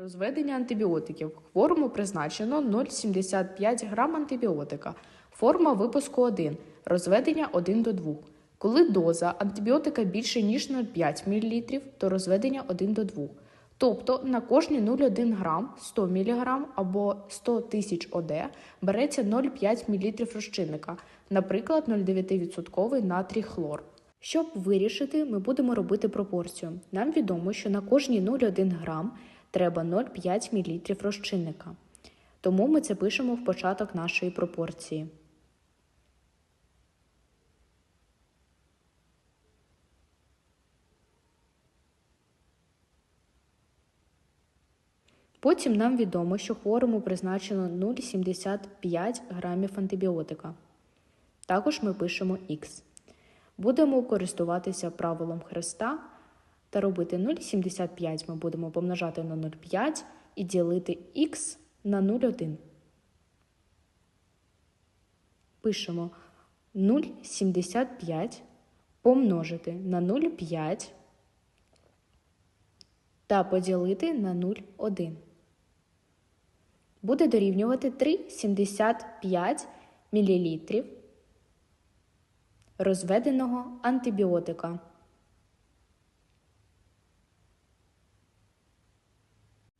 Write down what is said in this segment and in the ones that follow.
Розведення антибіотиків. Хворому призначено 0,75 грам антибіотика. Форма випуску 1. Розведення 1 до 2. Коли доза антибіотика більше ніж 0,5 мл, то розведення 1 до 2. Тобто на кожні 0,1 грам 100 мг або 100 тисяч ОД береться 0,5 мл розчинника, наприклад, 0,9% натрій хлор. Щоб вирішити, ми будемо робити пропорцію. Нам відомо, що на кожні 0,1 грам треба 0,5 мл розчинника. Тому ми це пишемо в початок нашої пропорції. Потім нам відомо, що хворому призначено 0,75 грамів антибіотика. Також ми пишемо Х. Будемо користуватися правилом хреста та робити 0,75 ми будемо помножати на 0,5 і ділити х на 0,1. Пишемо 0,75 помножити на 0,5 та поділити на 0,1. Буде дорівнювати 3,75 мл розведеного антибіотика.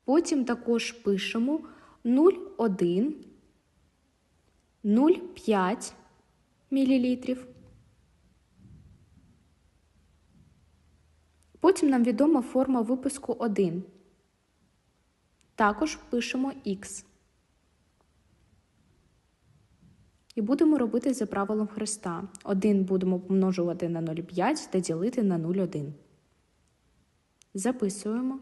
Потім також пишемо 0,1, 0,5 мл. Потім нам відома форма випуску 1. Також пишемо Х. І будемо робити за правилом хреста. 1 будемо помножувати на 0,5 та ділити на 0,1. Записуємо.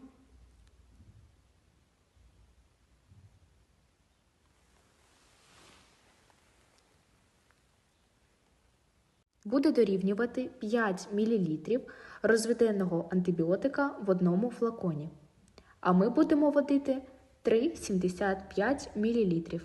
Буде дорівнювати 5 мл розведеного антибіотика в одному флаконі. А ми будемо водити 3,75 мл.